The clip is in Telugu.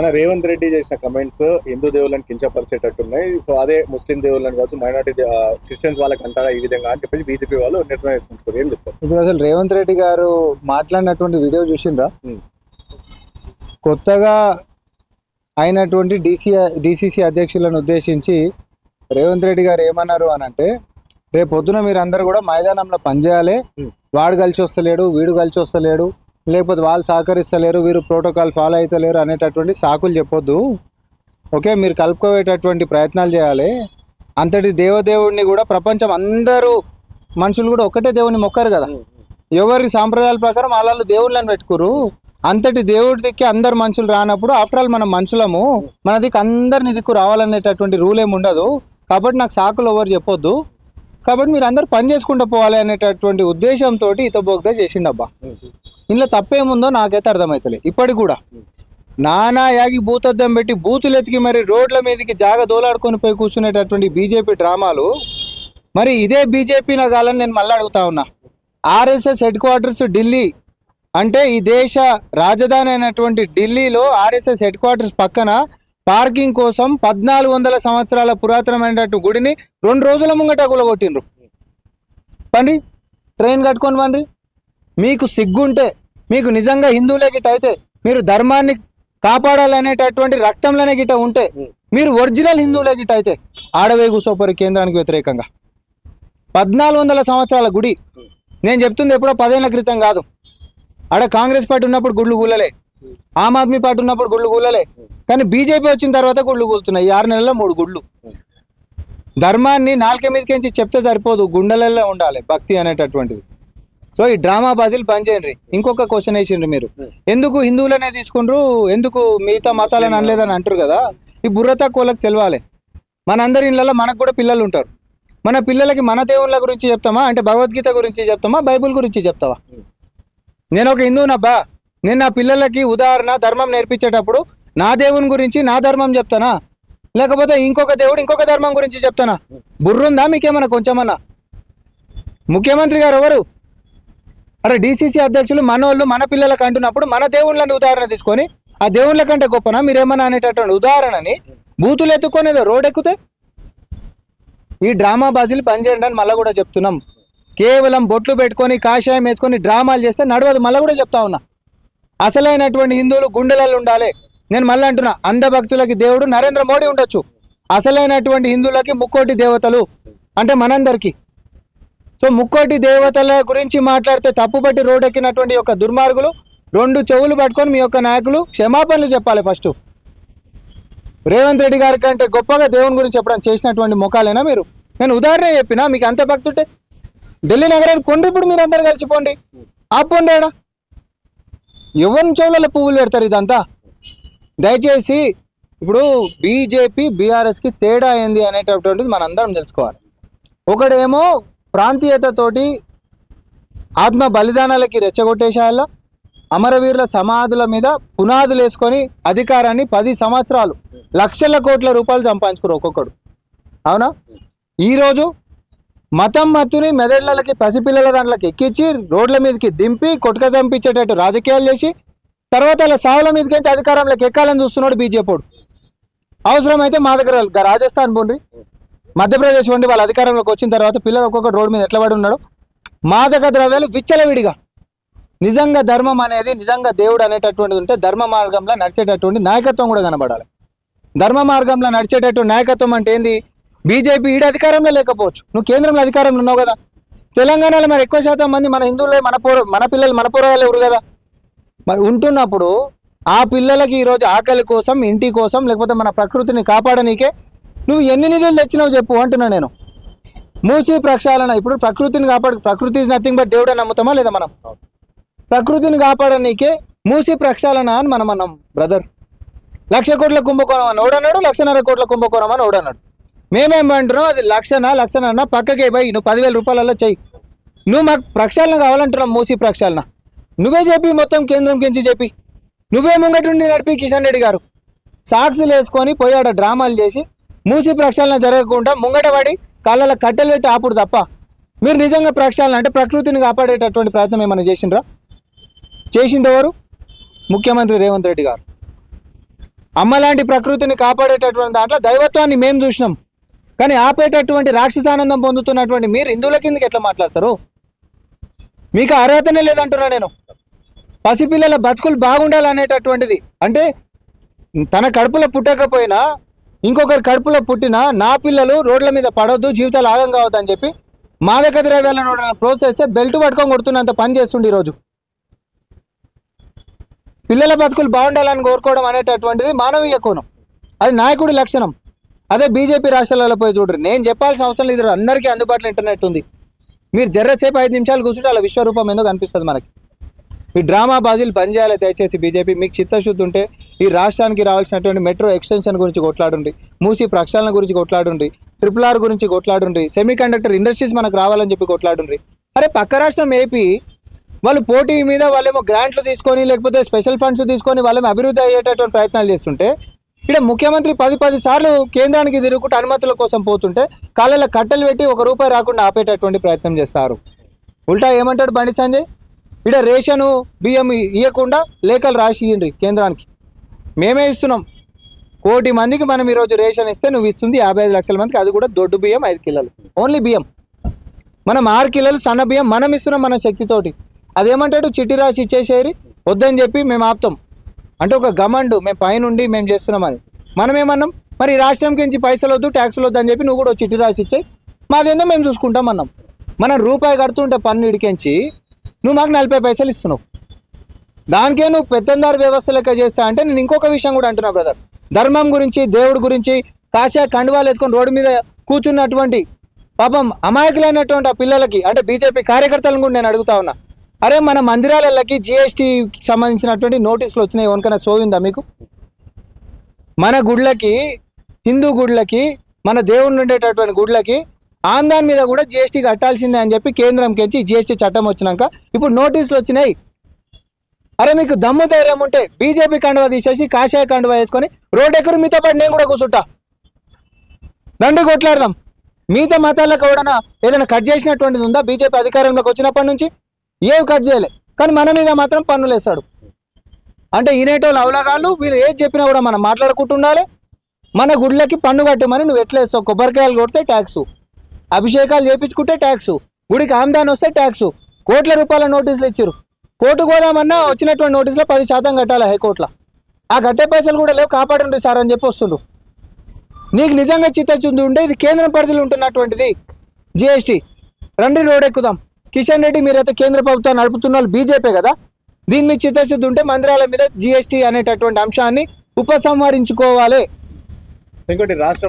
కానీ రేవంత్ రెడ్డి చేసిన కమెంట్స్ హిందూ దేవుళ్ళని కించపరిచేటట్టున్నాయి. సో అదే ముస్లిం దేవుళ్ళని కావచ్చు మైనార్టీ క్రిస్టియన్స్ వాళ్ళకి అంటారా ఈ విధంగా అని చెప్పేసి బీజేపీ వాళ్ళు నిరసన వ్యక్తం ఏం చెప్తారు ఇప్పుడు అసలు రేవంత్ రెడ్డి గారు మాట్లాడినటువంటి వీడియో చూసిండ్రా? Hmm. కొత్తగా అయినటువంటి డిసి డిసిసి అధ్యక్షులను ఉద్దేశించి రేవంత్ రెడ్డి గారు ఏమన్నారు అని అంటే రేపు పొద్దున మీరు అందరు కూడా మైదానంలో పనిచేయాలి. వాడు కలిసి వస్తలేడు వీడు కలిసి వస్తలేడు. లేకపోతే వాళ్ళు సహకరిస్తలేరు వీరు ప్రోటోకాల్ ఫాలో అవుతలేరు అనేటటువంటి సాకులు చెప్పొద్దు. ఓకే? మీరు కలుపుకోవేటటువంటి ప్రయత్నాలు చేయాలి. అంతటి దేవదేవుడిని కూడా ప్రపంచం అందరూ మనుషులు కూడా ఒకటే దేవుని మొక్కరు కదా. ఎవరి సాంప్రదాయాల ప్రకారం వాళ్ళు దేవుళ్ళని పెట్టుకురు. అంతటి దేవుడి దిక్కి అందరు మనుషులు రానప్పుడు ఆఫ్టర్ ఆల్ మనం మనుషులము. మన దిక్కు అందరిని దిక్కు రావాలనేటటువంటి రూల్ ఏమి ఉండదు. కాబట్టి నాకు సాకులు ఎవరు చెప్పొద్దు. కాబట్టి మీరు అందరు పని చేసుకుంటూ పోవాలి అనేటటువంటి ఉద్దేశంతో ఇతబోగ్దా చేసిండబ్బా. ఇందులో తప్పేముందో నాకైతే అర్థమవుతలే ఇప్పటికి కూడా. నానా యాగి భూతద్దం పెట్టి బూతులు ఎతికి మరి రోడ్ల మీదకి జాగ దోలాడుకొని పోయి కూర్చునేటటువంటి బీజేపీ డ్రామాలు మరి ఇదే బీజేపీ నగాలని నేను మళ్ళీ అడుగుతా ఉన్నా. ఆర్ఎస్ఎస్ హెడ్ క్వార్టర్స్ ఢిల్లీ అంటే ఈ దేశ రాజధాని అయినటువంటి ఢిల్లీలో ఆర్ఎస్ఎస్ హెడ్ క్వార్టర్స్ పక్కన పార్కింగ్ కోసం పద్నాలుగు వందల సంవత్సరాల పురాతనమైనటువంటి గుడిని రెండు రోజుల ముంగట కూలగొట్టిండ్రు పండి ట్రైన్ కట్టుకొని పండి. మీకు సిగ్గుంటే మీకు నిజంగా హిందువులే గిట్ట అయితే మీరు ధర్మాన్ని కాపాడాలనేటటువంటి రక్తంలోనే గిట్ట ఉంటే మీరు ఒరిజినల్ హిందువులే గిట్ట అయితే ఆడవే కూసోపరి కేంద్రానికి వ్యతిరేకంగా. పద్నాలుగు వందల సంవత్సరాల గుడి. నేను చెప్తుంది ఎప్పుడో పదేళ్ళ క్రితం కాదు. ఆడ కాంగ్రెస్ పార్టీ ఉన్నప్పుడు గుళ్ళు కూలలే. ఆమ్ ఆద్మీ పార్టీ ఉన్నప్పుడు గుళ్ళు కూలలే. కానీ బీజేపీ వచ్చిన తర్వాత గుళ్ళు కూలుతున్నాయి. ఆరు నెలల్లో మూడు గుళ్ళు. ధర్మాన్ని నాలుక మీదకించి చెప్తే సరిపోదు. గుండెలలో ఉండాలి భక్తి అనేటటువంటిది. సో ఈ డ్రామా బాజీలు పనిచేయండి ఇంకొక క్వశ్చన్ వేసిండ్రు మీరు. ఎందుకు హిందువులనే తీసుకుండ్రు? ఎందుకు మిగతా మతాలను అనలేదని అంటారు కదా? ఈ బుర్ర తక్కువలకు తెలవాలి. మనందరి ఇళ్ళలో మనకు కూడా పిల్లలు ఉంటారు. మన పిల్లలకి మన దేవుళ్ళ గురించి చెప్తామా? అంటే భగవద్గీత గురించి చెప్తామా? బైబుల్ గురించి చెప్తావా? నేను ఒక హిందువునబ్బా నేను నా పిల్లలకి ఉదాహరణ ధర్మం నేర్పించేటప్పుడు నా దేవుని గురించి నా ధర్మం చెప్తానా? లేకపోతే ఇంకొక దేవుడు ఇంకొక ధర్మం గురించి చెప్తానా? బుర్రుందా మీకేమన్నా కొంచెమన్నా? ముఖ్యమంత్రి గారు ఎవరు? అరే డీసీసీ అధ్యక్షులు మనోళ్ళు మన పిల్లలకు అంటున్నప్పుడు మన దేవుళ్ళని ఉదాహరణ తీసుకొని ఆ దేవుళ్ళ కంటే గొప్పనా? మీరేమన్నా అనేటటువంటి ఉదాహరణని బూతులు ఎత్తుకొనేదో రోడ్ ఎక్కుతే? ఈ డ్రామా బాజీలు పనిచేయండి అని మళ్ళీ కూడా చెప్తున్నాం. కేవలం బొట్లు పెట్టుకొని కాషాయం వేసుకొని డ్రామాలు చేస్తే నడవదు. మళ్ళీ కూడా చెప్తా ఉన్నా. అసలైనటువంటి హిందువులు గుండెలలో ఉండాలి. నేను మళ్ళీ అంటున్నా అంధభక్తులకి దేవుడు నరేంద్ర మోడీ ఉండొచ్చు. అసలైనటువంటి హిందువులకి ముక్కోటి దేవతలు అంటే మనందరికీ. సో ముక్కోటి దేవతల గురించి మాట్లాడితే తప్పుబట్టి రోడ్ ఎక్కినటువంటి యొక్క దుర్మార్గులు రెండు చెవులు పట్టుకొని మీ యొక్క నాయకులు క్షమాపణలు చెప్పాలి ఫస్ట్. రేవంత్ రెడ్డి గారి కంటే గొప్పగా దేవుని గురించి చెప్పడం చేసినటువంటి ముఖాలేనా మీరు? నేను ఉదాహరణ చెప్పినా మీకు అంత భక్తుంటే? ఢిల్లీ నగరానికి కొండ్రి ఇప్పుడు మీరు అందరు కలిసిపోండి ఆపోండి ఎవరిని చెవులలో పువ్వులు పెడతారు ఇదంతా? దయచేసి ఇప్పుడు బీజేపీ బీఆర్ఎస్కి తేడా ఏంది అనేటటువంటిది మనందరం తెలుసుకోవాలి. ఒకడేమో ప్రాంతీయతతోటి ఆత్మ బలిదానాలకి రెచ్చగొట్టేశాల అమరవీరుల సమాధుల మీద పునాదులు వేసుకొని అధికారాన్ని పది సంవత్సరాలు లక్షల కోట్ల రూపాయలు సంపాదించుకోరు ఒక్కొక్కడు. అవునా? ఈరోజు మతం మత్తుని మెదళ్ళకి పసిపిల్లల దాంట్లోకి ఎక్కించి రోడ్ల మీదకి దింపి కొట్టుక చంపించేటట్టు రాజకీయాలు చేసి తర్వాత అలా సావుల మీదకి అధికారంలోకి ఎక్కాలని చూస్తున్నాడు బీజేపీడు అవసరమైతే మా దగ్గర రాజస్థాన్ పోండి మధ్యప్రదేశ్ వండి వాళ్ళ అధికారంలోకి వచ్చిన తర్వాత పిల్లలు ఒక్కొక్క రోడ్డు మీద ఎట్లా పడి ఉన్నాడు మాదక ద్రవ్యాలు విచ్చలవిడిగా. నిజంగా ధర్మం అనేది నిజంగా దేవుడు అనేటటువంటిది ఉంటే ధర్మ మార్గంలో నడిచేటటువంటి నాయకత్వం కూడా కనబడాలి. ధర్మ మార్గంలో నడిచేటటువంటి నాయకత్వం అంటే ఏంది? బీజేపీ ఈడ అధికారంలో లేకపోవచ్చు. నువ్వు కేంద్రంలో అధికారంలో ఉన్నావు కదా. తెలంగాణలో మరి ఎక్కువ శాతం మంది మన హిందువులే మన పూర్వ మన పిల్లలు మన పూర్వాలు ఎవరు కదా? మరి ఉంటున్నప్పుడు ఆ పిల్లలకి ఈరోజు ఆకలి కోసం ఇంటి కోసం లేకపోతే మన ప్రకృతిని కాపాడనీకే నువ్వు ఎన్ని నిధులు తెచ్చినావు చెప్పు అంటున్నా నేను. మూసి ప్రక్షాళన ఇప్పుడు ప్రకృతిని కాపాడు ప్రకృతి ఇస్ నథింగ్ బట్ దేవుడే నమ్ముతామా లేదా మనం? ప్రకృతిని కాపాడనీకే మూసి ప్రక్షాళన అని మనం అన్నాం బ్రదర్ లక్ష కోట్ల కుంభకోణం అని ఓడన్నాడు లక్షన్నర కోట్ల కుంభకోణం అని ఓడన్నాడు మేమేమంటున్నాం అది లక్షనా లక్షనా పక్కకే పోయి నువ్వు పదివేల రూపాయలలో చెయ్యి. నువ్వు మాకు ప్రక్షాళన కావాలంటున్నావు మూసి ప్రక్షాళన. నువ్వే చెప్పి మొత్తం కేంద్రం కించి చెప్పి. నువ్వే ముంగటుండి నడిపి కిషన్ రెడ్డి గారు. సాక్సులు వేసుకొని పోయాడ డ్రామాలు చేసి మూసి ప్రక్షాళన జరగకుండా ముంగటపడి పడి కట్టెలు పెట్టి ఆపుడు తప్ప. మీరు నిజంగా ప్రక్షాళన అంటే ప్రకృతిని కాపాడేటటువంటి ప్రయత్నం ఏమైనా చేసిండ్రా? చేసింది ఎవరు ముఖ్యమంత్రి రేవంత్ రెడ్డి గారు. అమ్మలాంటి ప్రకృతిని కాపాడేటటువంటి దాంట్లో దైవత్వాన్ని మేము చూసినాం. కానీ ఆపేటటువంటి రాక్షసానందం పొందుతున్నటువంటి మీరు హిందువుల కిందకి ఎట్లా మాట్లాడతారు? మీకు అర్హతనే లేదంటున్నా నేను. పసిపిల్లల బతుకులు బాగుండాలనేటటువంటిది. అంటే తన కడుపులో పుట్టకపోయినా ఇంకొకరి కడుపులో పుట్టిన నా పిల్లలు రోడ్ల మీద పడవద్దు జీవితాలు ఆగం కావద్దు అని చెప్పి మాదక ద్రవ్యాలను ప్రోత్సహిస్తే బెల్ట్ పట్టుకొని కొడుతున్నంత పని చేస్తుండే ఈరోజు. పిల్లల బతుకులు బాగుండాలని కోరుకోవడం అనేటటువంటిది మానవీయ కోణం. అది నాయకుడి లక్షణం. అదే బీజేపీ రాష్ట్రాలలో పోయి చూడరు. నేను చెప్పాల్సిన అవసరం లేదు అందరికీ అందుబాటులో ఇంటర్నెట్ ఉంది. మీరు జర్రసేపు ఐదు నిమిషాలు కూర్చుంటే అలా విశ్వరూపం ఎందుకు కనిపిస్తుంది మనకి? ఈ డ్రామా బాజీలు బంద్ చేయాలి దయచేసి బీజేపీ. మీకు చిత్తశుద్ధి ఉంటే ఈ రాష్ట్రానికి రావాల్సినటువంటి మెట్రో ఎక్స్టెన్షన్ గురించి కొట్లాడుండి మూసి ప్రక్షాళన గురించి కొట్లాడుండి ట్రిపుల్ ఆర్ గురించి కొట్లాడుండి సెమీ కండక్టర్ ఇండస్ట్రీస్ మనకు రావాలని చెప్పి కొట్లాడుండి అరే పక్క రాష్ట్రం ఏపీ వాళ్ళు పోటీ మీద వాళ్ళేమో గ్రాంట్లు తీసుకొని లేకపోతే స్పెషల్ ఫండ్స్ తీసుకొని వాళ్ళేమో అభివృద్ధి అయ్యేటటువంటి ప్రయత్నాలు చేస్తుంటే ఇక్కడ ముఖ్యమంత్రి పది పది సార్లు కేంద్రానికి తిరుగుకుంటూ అనుమతుల కోసం పోతుంటే కాళ్ళలో కట్టెలు పెట్టి ఒక రూపాయి రాకుండా ఆపేటటువంటి ప్రయత్నం చేస్తారు. ఉల్టా ఏమంటాడు బండి సంజయ్? ఇక్కడ రేషను బియ్యం ఇవ్వకుండా లేఖలు రాసి ఇవ్వండి కేంద్రానికి. మేమే ఇస్తున్నాం. కోటి మందికి మనం ఈరోజు రేషన్ ఇస్తే నువ్వు ఇస్తుంది యాభై ఐదు లక్షల మందికి అది కూడా దొడ్డు బియ్యం ఐదు కిలోలు. ఓన్లీ బియ్యం. మనం ఆరు కిలోలు సన్న బియ్యం మనం ఇస్తున్నాం మన శక్తితోటి. అదేమంటాడు? చిట్టి రాసి ఇచ్చేసేరి వద్దని చెప్పి మేము ఆపుతాం. అంటే ఒక గమండు మేము పైనుండి మేము చేస్తున్నామని మనం ఏమన్నాం మరి రాష్ట్రంకి నుంచి పైసలు వద్దు ట్యాక్సులు వద్దు అని చెప్పి నువ్వు కూడా చిట్టి రాసి ఇచ్చేయి. మాదేందో మేము చూసుకుంటాం అన్నాం. మనం రూపాయి కడుతుంటే పన్ను ఇడికించి నువ్వు మాకు నలభై పైసలు ఇస్తున్నావు. దానికే నువ్వు పెత్తందారు వ్యవస్థ లెక్క చేస్తా అంటే నేను ఇంకొక విషయం కూడా అంటున్నా బ్రదర్ ధర్మం గురించి దేవుడి గురించి కాషాయ కండువాలు వేసుకొని రోడ్డు మీద కూర్చున్నటువంటి పాపం అమాయకులైనటువంటి ఆ పిల్లలకి అంటే బీజేపీ కార్యకర్తలను కూడా నేను అడుగుతా ఉన్నా. అరే మన మందిరాలకి జిఎస్టీకి సంబంధించినటువంటి నోటీసులు వచ్చినాయి. ఎవరికైనా సోవిందా మీకు? మన గుడ్లకి హిందూ గుడ్లకి మన దేవుళ్ళు ఉండేటటువంటి గుడ్లకి ఆందాన్ మీద కూడా జిఎస్టీ కట్టాల్సిందే అని చెప్పి కేంద్రంకి వచ్చి జిఎస్టీ చట్టం వచ్చినాక ఇప్పుడు నోటీసులు వచ్చినాయి. అరే మీకు దమ్ము ధైర్యం ఉంటే బీజేపీ కండువా తీసేసి కాషాయ కండువా వేసుకొని రోడ్ ఎక్కరు? మీతో పాటు నేను కూడా కూర్చుంటా. రండి కొట్లాడదాం. మిగతా మతాలకు ఎవడన్నా ఏదైనా కట్ చేసినటువంటిది ఉందా? బీజేపీ అధికారంలోకి వచ్చినప్పటి నుంచి? ఏవి కట్ చేయలే. కానీ మన మీద మాత్రం పన్నులు వేస్తాడు. అంటే ఈనేటోళ్ళు అవలగాళ్ళు వీళ్ళు ఏది చెప్పినా కూడా మనం మాట్లాడుకుంటుండాలి. మన గుడ్లకి పన్ను కట్టమని నువ్వు ఎట్లా వేస్తావు? కొబ్బరికాయలు కొడితే ట్యాక్స్. అభిషేకాలు చేపించుకుంటే ట్యాక్స్. గుడికి ఆమ్దాన్ వస్తే ట్యాక్స్. కోట్ల రూపాయల నోటీసులు ఇచ్చారు. కోర్టు పోదామన్నా వచ్చినటువంటి నోటీసులో పది శాతం కట్టాలి హైకోర్టులో. ఆ కట్టే పైసలు కూడా లేవు కాపాడండి సార్ అని చెప్పి వస్తుండ్రు. నీకు నిజంగా చిత్తచుంది ఉంటే ఇది కేంద్రం పరిధిలో ఉంటున్నటువంటిది. జిఎస్టీ. రండి రోడ్ ఎక్కుదాం. కిషన్ రెడ్డి మీరైతే కేంద్ర ప్రభుత్వాన్ని నడుపుతున్న వాళ్ళు బీజేపీ కదా? దీని మీద చిత్తశుద్ధి ఉంటే మందిరాల మీద జిఎస్టీ అనేటటువంటి అంశాన్ని ఉపసంహరించుకోవాలి. ఇంకోటి రాష్ట్రం